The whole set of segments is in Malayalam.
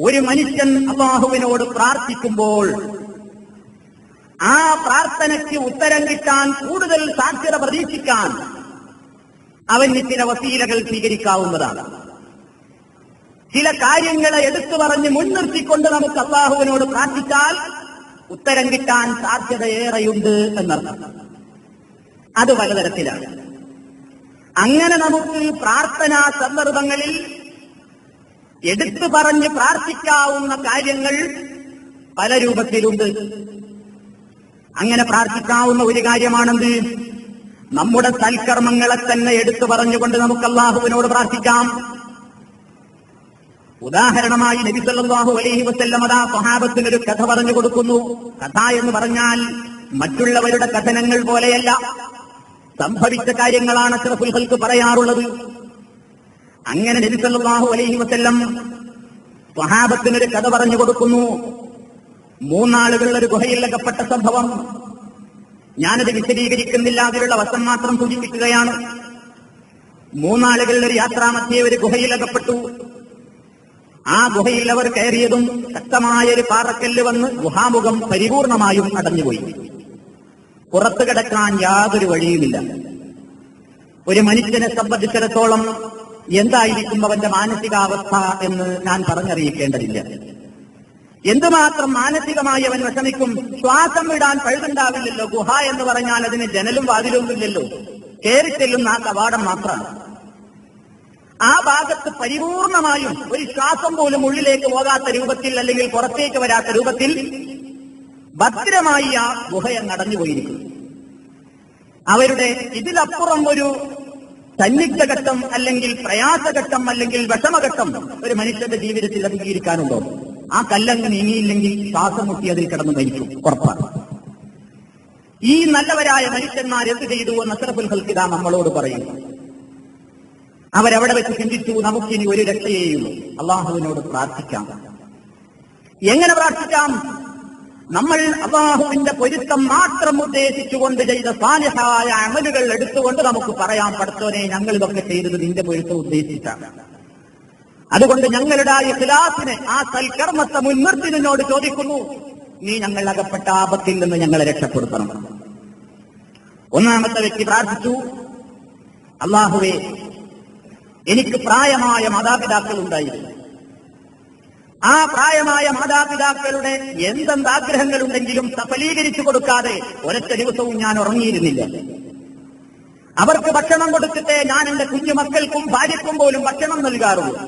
ഒരു മനുഷ്യൻ അള്ളാഹുവിനോട് പ്രാർത്ഥിക്കുമ്പോൾ ആ പ്രാർത്ഥനയ്ക്ക് ഉത്തരം കിട്ടാൻ കൂടുതൽ സാധ്യത പ്രതീക്ഷിക്കാൻ അവന് ചില വസീലകൾ സ്വീകരിക്കാവുന്നതാണ്. ചില കാര്യങ്ങളെ എടുത്തു പറഞ്ഞ് മുൻനിർത്തിക്കൊണ്ട് നമുക്ക് അള്ളാഹുവിനോട് പ്രാർത്ഥിച്ചാൽ ഉത്തരം കിട്ടാൻ സാധ്യതയേറെയുണ്ട് എന്നർത്ഥം. അത് പലതരത്തിലാണ്. അങ്ങനെ നമുക്ക് പ്രാർത്ഥനാ സന്ദർഭങ്ങളിൽ എടുത്തു പറഞ്ഞ് പ്രാർത്ഥിക്കാവുന്ന കാര്യങ്ങൾ പല രൂപത്തിലുണ്ട്. അങ്ങനെ പ്രാർത്ഥിക്കാവുന്ന ഒരു കാര്യമാണെന്ത്? നമ്മുടെ സൽക്കർമ്മങ്ങളെ തന്നെ എടുത്തു പറഞ്ഞുകൊണ്ട് നമുക്ക് അള്ളാഹുവിനോട് പ്രാർത്ഥിക്കാം. ഉദാഹരണമായി നബി സല്ലല്ലാഹു അലൈഹി വസല്ലം അതാ സ്വഹാബത്തിനൊരു കഥ പറഞ്ഞു കൊടുക്കുന്നു. കഥ എന്ന് പറഞ്ഞാൽ മറ്റുള്ളവരുടെ കഥനങ്ങൾ പോലെയല്ല. സംഭവിച്ച കാര്യങ്ങളാണ് അഷ്റഫുൽ ഹൽക്ക് പറയാറുള്ളത്. അങ്ങനെ നബി സല്ലല്ലാഹു അലൈഹി വസല്ലം സ്വഹാബത്തിനൊരു കഥ പറഞ്ഞു കൊടുക്കുന്നു. മൂന്നാളുകൾ ഒരു ഗുഹയിൽ അകപ്പെട്ട സംഭവം. ഞാനത് വിശദീകരിക്കുന്നില്ല അതിലുള്ള വശം മാത്രം സൂചിപ്പിക്കുകയാണ്. മൂന്നാളുകൾ ഒരു യാത്രാമധ്യേ ഒരു ഗുഹയിൽ അകപ്പെട്ടു. ആ ഗുഹയിൽ അവർ കയറിയതും ശക്തമായ ഒരു പാറക്കല്ല് വന്ന് ഗുഹാമുഖം പരിപൂർണമായും അടഞ്ഞുപോയി. പുറത്തു കിടക്കാൻ യാതൊരു വഴിയുമില്ല. ഒരു മനുഷ്യനെ സംബന്ധിച്ചിടത്തോളം എന്തായിരിക്കും അവന്റെ മാനസികാവസ്ഥ എന്ന് ഞാൻ പറഞ്ഞറിയിക്കേണ്ടതില്ല. എന്തുമാത്രം മാനസികമായി അവൻ വിഷമിക്കും ശ്വാസം വിടാൻ പഴുതുണ്ടാവില്ലല്ലോ ഗുഹ എന്ന് പറഞ്ഞാൽ അതിന് ജനലും വാതിലൊന്നുമില്ലല്ലോ. കയറി ചെല്ലുന്ന ആ കവാടം മാത്രമാണ്. ആ ഭാഗത്ത് പരിപൂർണമായും ഒരു ശ്വാസം പോലും ഉള്ളിലേക്ക് പോകാത്ത രൂപത്തിൽ അല്ലെങ്കിൽ പുറത്തേക്ക് വരാത്ത രൂപത്തിൽ ഭദ്രമായി ആ ഗുഹയെ നടന്നുപോയിരിക്കുന്നു അവരുടെ ഇതിലപ്പുറം ഒരു സന്നിഗ്ധഘട്ടം അല്ലെങ്കിൽ പ്രയാസഘട്ടം അല്ലെങ്കിൽ വിഷമഘട്ടം ഒരു മനുഷ്യന്റെ ജീവിതത്തിൽ അഭിമുഖീകരിക്കാനുണ്ടോ? ആ കല്ലങ്ങ് നീങ്ങിയില്ലെങ്കിൽ ശ്വാസം മുട്ടി അതിൽ കിടന്ന് മരിക്കും. ഉറപ്പാണ്. ഈ നല്ലവരായ മനുഷ്യന്മാർ എന്ത് ചെയ്തു എന്ന് അസറഫുൽ ഹൽക്കിത നമ്മളോട് പറയുന്നു അവരവിടെ വെച്ച് ചിന്തിച്ചു നമുക്കിനി ഒരു രക്ഷയേയുള്ളൂ. അള്ളാഹുവിനോട് പ്രാർത്ഥിക്കാം. എങ്ങനെ പ്രാർത്ഥിക്കാം? നമ്മൾ അള്ളാഹുവിന്റെ പൊരുത്തം മാത്രം ഉദ്ദേശിച്ചുകൊണ്ട് ചെയ്ത സാലിഹായ അമലുകൾ എടുത്തുകൊണ്ട് നമുക്ക് പറയാം പഠിച്ചോനെ ഞങ്ങൾ ഇതൊക്കെ ചെയ്തത് നിന്റെ പൊരുത്തം ഉദ്ദേശിച്ചാണ്. അതുകൊണ്ട് ഞങ്ങളുടെ ആ ഇഖ്ലാസിനെ ആ സൽക്കർമ്മത്തെ മുൻനിർത്തി നിന്നോട് ചോദിക്കുന്നു നീ ഞങ്ങൾ അകപ്പെട്ട ആപത്തിൽ നിന്ന് ഞങ്ങളെ രക്ഷപ്പെടുത്തണം. ഒന്നാമത്തെ വ്യക്തി പ്രാർത്ഥിച്ചു അള്ളാഹുവേ എനിക്ക് പ്രായമായ മാതാപിതാക്കൾ ഉണ്ടായിരുന്നു ആ പ്രായമായ മാതാപിതാക്കളുടെ എന്തെന്ത് ആഗ്രഹങ്ങളുണ്ടെങ്കിലും സഫലീകരിച്ചു കൊടുക്കാതെ ഒരൊറ്റ ദിവസവും ഞാൻ ഉറങ്ങിയിരുന്നില്ല. അവർക്ക് ഭക്ഷണം കൊടുത്തിട്ടേ ഞാൻ എന്റെ കുഞ്ഞുമക്കൾക്കും ഭാര്യക്കും പോലും ഭക്ഷണം നൽകാറുള്ളൂ.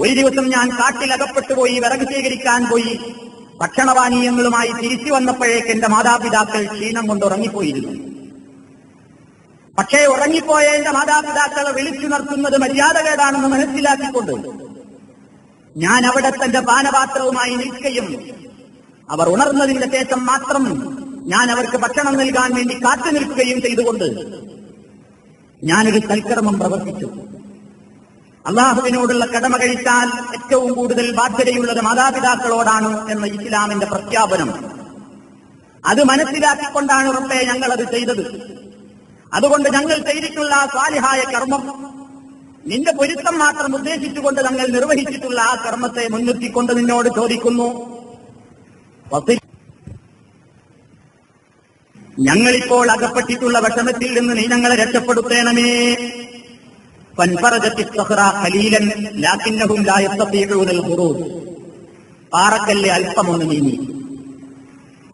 ഒരു ദിവസം ഞാൻ കാട്ടിൽ അകപ്പെട്ടുപോയി വിറക് ശേഖരിക്കാൻ പോയി ഭക്ഷണപാനീയങ്ങളുമായി തിരിച്ചു വന്നപ്പോഴേക്ക് എന്റെ മാതാപിതാക്കൾ ക്ഷീണം കൊണ്ട് ഉറങ്ങിപ്പോയിരുന്നു. പക്ഷേ ഉറങ്ങിപ്പോയ എന്റെ മാതാപിതാക്കളെ വിളിച്ചു നിർത്തുന്നത് മര്യാദകേടാണെന്ന് മനസ്സിലാക്കിക്കൊണ്ട് ഞാൻ അവിടെ തന്റെ പാനപാത്രവുമായി നിൽക്കുകയും അവർ ഉണർന്നതിന്റെ ശേഷം മാത്രം ഞാൻ അവർക്ക് ഭക്ഷണം നൽകാൻ വേണ്ടി കാത്തു നിൽക്കുകയും ചെയ്തുകൊണ്ട് ഞാനൊരു സൽക്കർമ്മം പ്രവർത്തിച്ചു. അള്ളാഹുവിനോടുള്ള കടമ കഴിച്ചാൽ ഏറ്റവും കൂടുതൽ ബാധ്യതയുള്ളത് മാതാപിതാക്കളോടാണ് എന്ന ഇസ്ലാമിന്റെ പ്രഖ്യാപനം. അത് മനസ്സിലാക്കിക്കൊണ്ടാണ് ഉറപ്പെ ഞങ്ങളത് ചെയ്തത്. അതുകൊണ്ട് ഞങ്ങൾ ചെയ്തിട്ടുള്ള സ്വാലിഹായ കർമ്മം നിന്റെ പൊരുത്തം മാത്രം ഉദ്ദേശിച്ചുകൊണ്ട് തങ്ങൾ നിർവഹിച്ചിട്ടുള്ള ആ കർമ്മത്തെ മുൻനിർത്തിക്കൊണ്ട് നിന്നോട് ചോദിക്കുന്നു. ഞങ്ങളിപ്പോൾ അകപ്പെട്ടിട്ടുള്ള വിഷമത്തിൽ നിന്ന് നീ ഞങ്ങളെ രക്ഷപ്പെടുത്തേണമേ പാറക്കല്ല് അല്പമൊന്ന് നീങ്ങി.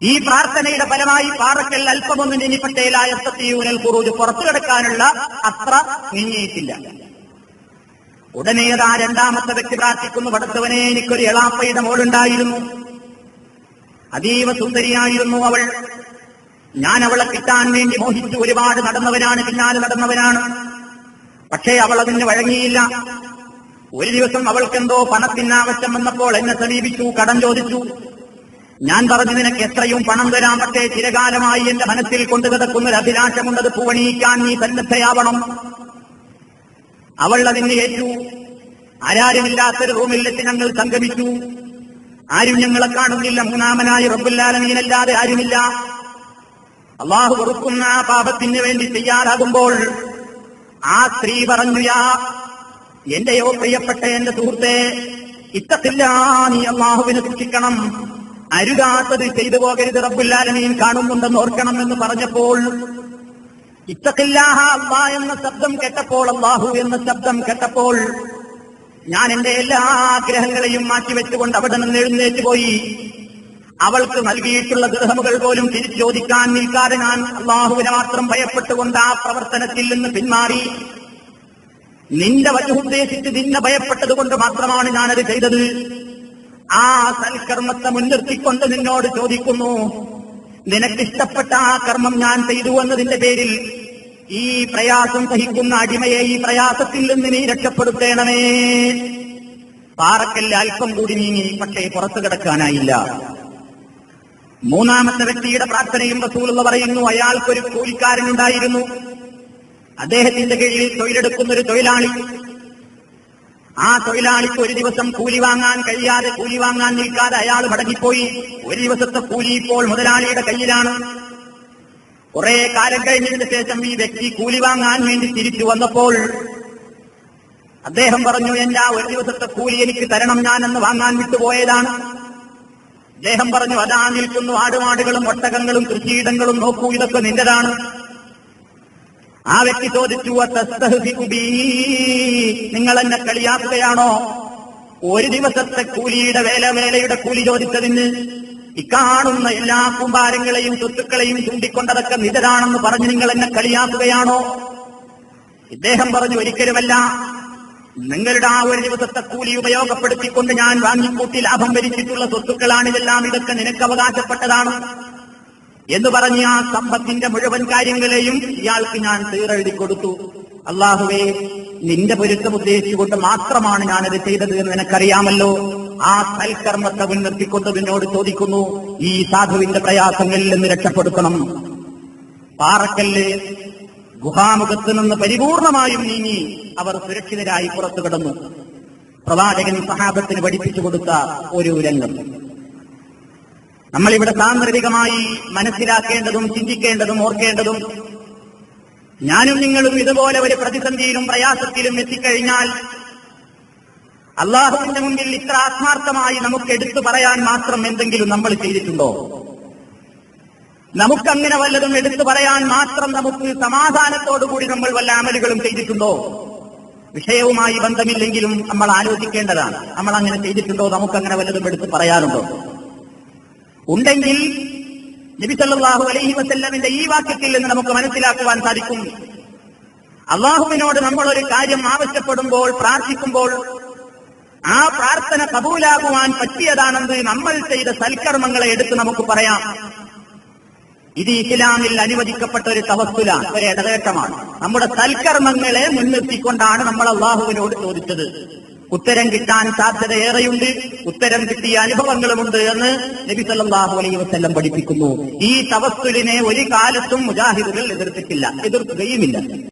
ഈ പ്രാർത്ഥനയുടെ ഫലമായി പാറക്കൽ അല്പമൊന്ന് നീങ്ങിപ്പെട്ടേലായത്തീയൂനൽ കുറൂജ് പുറത്തു കിടക്കാനുള്ള അത്ര നീങ്ങിയിട്ടില്ല. ഉടനെ ആ രണ്ടാമത്തെ വ്യക്തി പ്രാർത്ഥിക്കുന്നു. പടത്തവനെ എനിക്കൊരു എളാപ്പയുടെ മോളുണ്ടായിരുന്നു. അതീവ സുന്ദരിയായിരുന്നു അവൾ. ഞാൻ അവളെ കിട്ടാൻ വേണ്ടി മോഹിച്ചു ഒരുപാട് നടന്നവനാണ് പിന്നാലെ നടന്നവനാണ്. പക്ഷേ അവൾ അതിന് വഴങ്ങിയില്ല. ഒരു ദിവസം അവൾക്കെന്തോ പണത്തിന് ആവശ്യം വന്നപ്പോൾ എന്നെ സമീപിച്ചു കടം ചോദിച്ചു. ഞാൻ പറഞ്ഞു നിനക്ക് എത്രയും പണം തരാം പക്ഷേ ചിരകാലമായി എന്റെ മനസ്സിൽ കൊണ്ടു കിടക്കുന്ന ഒരു അഭിലാഷമുണ്ടത് പൂവണിയിക്കാൻ നീ സന്നദ്ധയാവണം. അവൾ അതിന് ഏറ്റു. ആരാരുമില്ലാത്തൊരു റൂമിൽ വെച്ച് ഞങ്ങൾ സംഗമിച്ചു. ആരും ഞങ്ങളെ കാണുന്നില്ല. മൂന്നാമനായി റബ്ബുല്ലാലമീനല്ലാതെ ആരുമില്ല. അള്ളാഹു വെറുക്കുന്ന ആ പാപത്തിന് വേണ്ടി തയ്യാറാകുമ്പോൾ ആ സ്ത്രീ പറഞ്ഞു യാ എന്റെയോ പ്രിയപ്പെട്ട എന്റെ സുഹൃത്തെ ഇത്തത്തില്ല നീ അള്ളാഹുവിനെ സൂക്ഷിക്കണം. അരുതാത്തത് ചെയ്തു പോകരുത് റബ്ബുല്ലാലമീൻ കാണുന്നുണ്ടെന്ന് ഓർക്കണം എന്ന് പറഞ്ഞപ്പോൾ ഇത്തത്തില്ലാഹ അള്ളാ എന്ന ശബ്ദം കേട്ടപ്പോൾ അള്ളാഹു എന്ന ശബ്ദം കേട്ടപ്പോൾ ഞാൻ എന്റെ എല്ലാ ആഗ്രഹങ്ങളെയും മാറ്റിവെച്ചുകൊണ്ട് അവിടെ നിന്ന് എഴുന്നേറ്റ് പോയി. അവൾക്ക് നൽകിയിട്ടുള്ള ദൃഹമുകൾ പോലും തിരിച്ചു ചോദിക്കാൻ നിൽക്കാതെ ഞാൻ അള്ളാഹുവിനെ മാത്രം ഭയപ്പെട്ടുകൊണ്ട് ആ പ്രവർത്തനത്തിൽ നിന്ന് പിന്മാറി. നിന്റെ വചുദ്ദേശിച്ച് നിന്നെ ഭയപ്പെട്ടത് കൊണ്ട് മാത്രമാണ് ഞാനത് ചെയ്തത്. ആ സൽക്കർമ്മത്തെ മുൻനിർത്തിക്കൊണ്ട് നിന്നോട് ചോദിക്കുന്നു നിനക്കിഷ്ടപ്പെട്ട ആ കർമ്മം ഞാൻ ചെയ്തു എന്നതിന്റെ പേരിൽ ഈ പ്രയാസം സഹിക്കുന്ന അടിമയെ ഈ പ്രയാസത്തിൽ നിന്ന് നീ രക്ഷപ്പെടുത്തേണമേ. പാറക്കല്ല് അല്പം കൂടി നീങ്ങി പക്ഷേ പുറത്തു കിടക്കാനായില്ല. മൂന്നാമത്തെ വ്യക്തിയുടെ പ്രാർത്ഥനയും റസൂലുള്ള പറയുന്നു അയാൾക്കൊരു കൂലിക്കാരനുണ്ടായിരുന്നു അദ്ദേഹത്തിന്റെ കീഴിൽ തൊഴിലെടുക്കുന്ന ഒരു തൊഴിലാളി. ആ തൊഴിലാളിക്ക് ഒരു ദിവസം കൂലി വാങ്ങാൻ കഴിയാതെ കൂലി വാങ്ങാൻ നിൽക്കാതെ അയാൾ മടങ്ങിപ്പോയി. ഒരു ദിവസത്തെ കൂലി ഇപ്പോൾ മുതലാളിയുടെ കയ്യിലാണ്. കുറെ കാലം കഴിഞ്ഞതിന് ശേഷം ഈ വ്യക്തി കൂലി വാങ്ങാൻ വേണ്ടി തിരിച്ചു വന്നപ്പോൾ അദ്ദേഹം പറഞ്ഞു എന്റെ ആ ഒരു ദിവസത്തെ കൂലി എനിക്ക് തരണം ഞാൻ എന്ന് വാങ്ങാൻ വിട്ടുപോയതാണ്. അദ്ദേഹം പറഞ്ഞു അതാ നിൽക്കുന്നു ആടുമാടുകളും ഒട്ടകങ്ങളും കൃഷിയിടങ്ങളും നോക്കൂ ഇതൊക്കെ നിന്റേതാണ്. ആ വ്യക്തി ചോദിച്ചു "അത്തസ്തഹ്സിഉ നിങ്ങൾ എന്നെ കളിയാക്കുകയാണോ? ഒരു ദിവസത്തെ കൂലിയുടെ വേല വേലയുടെ കൂലി ചോദിച്ചതിന് ഇക്കാണുന്ന എല്ലാ കുമ്പാരങ്ങളെയും സ്വത്തുക്കളെയും ചൂണ്ടിക്കൊണ്ടതൊക്കെ നിതരാണെന്ന് പറഞ്ഞ് നിങ്ങൾ എന്നെ കളിയാക്കുകയാണോ? ഇദ്ദേഹം പറഞ്ഞു ഒരിക്കലുമല്ല. നിങ്ങളുടെ ആ ഒരു ദിവസത്തെ കൂലി ഉപയോഗപ്പെടുത്തിക്കൊണ്ട് ഞാൻ വാങ്ങിക്കൂട്ടി ലാഭം ഭരിച്ചിട്ടുള്ള സ്വത്തുക്കളാണിതെല്ലാം ഇതൊക്കെ നിനക്ക് അവകാശപ്പെട്ടതാണ്. എന്ന് പറഞ്ഞ ആ സമ്പത്തിന്റെ മുഴുവൻ കാര്യങ്ങളെയും ഇയാൾക്ക് ഞാൻ തീറെഴുതി കൊടുത്തു. അള്ളാഹുവേ നിന്റെ പൊരുത്തം ഉദ്ദേശിച്ചുകൊണ്ട് മാത്രമാണ് ഞാനത് ചെയ്തത് എന്ന് നിനക്കറിയാമല്ലോ. ആ സൽക്കർമ്മത്തെ മുൻനിർത്തിക്കൊണ്ട് നിന്നോട് ചോദിക്കുന്നു ഈ സാധുവിന്റെ പ്രയാസങ്ങളിൽ നിന്ന് രക്ഷപ്പെടുത്തണം. പാറക്കല്ല് ഗുഹാമുഖത്ത് നിന്ന് പരിപൂർണമായും നീങ്ങി അവർ സുരക്ഷിതരായി പുറത്തു കിടന്നു പ്രവാചകൻ സഹാബത്തിന് പഠിപ്പിച്ചു കൊടുത്ത ഒരു രംഗം. നമ്മളിവിടെ സാന്ദർഭികമായി മനസ്സിലാക്കേണ്ടതും ചിന്തിക്കേണ്ടതും ഓർക്കേണ്ടതും ഞാനും നിങ്ങളും ഇതുപോലെ ഒരു പ്രതിസന്ധിയിലും പ്രയാസത്തിലും എത്തിക്കഴിഞ്ഞാൽ അള്ളാഹുവിന്റെ മുമ്പിൽ ഇത്ര ആത്മാർത്ഥമായി നമുക്ക് എടുത്തു പറയാൻ മാത്രം എന്തെങ്കിലും നമ്മൾ ചെയ്തിട്ടുണ്ടോ? നമുക്കങ്ങനെ വല്ലതും എടുത്തു പറയാൻ മാത്രം നമുക്ക് സമാധാനത്തോടുകൂടി നമ്മൾ വല്ല അമലുകളും ചെയ്തിട്ടുണ്ടോ? വിഷയവുമായി ബന്ധമില്ലെങ്കിലും നമ്മൾ ആലോചിക്കേണ്ടതാണ്. നമ്മൾ അങ്ങനെ ചെയ്തിട്ടുണ്ടോ? നമുക്കങ്ങനെ വല്ലതും എടുത്തു പറയാനുണ്ടോ? ഉണ്ടെങ്കിൽ നബിസല്ലാഹു അലൈഹി വസല്ലമിന്റെ ഈ വാക്യത്തിൽ നിന്ന് നമുക്ക് മനസ്സിലാക്കുവാൻ സാധിക്കും. അള്ളാഹുവിനോട് നമ്മൾ ഒരു കാര്യം ആവശ്യപ്പെടുമ്പോൾ പ്രാർത്ഥിക്കുമ്പോൾ ആ പ്രാർത്ഥന കബൂലാകുവാൻ പറ്റിയതാണെന്ന് നമ്മൾ ചെയ്ത സൽക്കർമ്മങ്ങളെ എടുത്ത് നമുക്ക് പറയാം. ഇത് ഇസ്ലാമിൽ അനുവദിക്കപ്പെട്ട ഒരു തവസ്തുല ഒരു ഇടവേട്ടമാണ് നമ്മുടെ സൽക്കർമ്മങ്ങളെ മുൻനിർത്തിക്കൊണ്ടാണ് നമ്മൾ അള്ളാഹുവിനോട് ചോദിച്ചത്. ഉത്തരം കിട്ടാൻ സാധ്യത ഏറെയുണ്ട്. ഉത്തരം കിട്ടിയ അനുഭവങ്ങളുമുണ്ട് എന്ന് നബി സല്ലാഹു അലൈ വസ്ല്ലം പഠിപ്പിക്കുന്നു. ഈ തവസ്തുലിനെ ഒരു കാലത്തും മുജാഹിദുകൾ എതിർത്തിട്ടില്ല എതിർക്കുകയുമില്ല.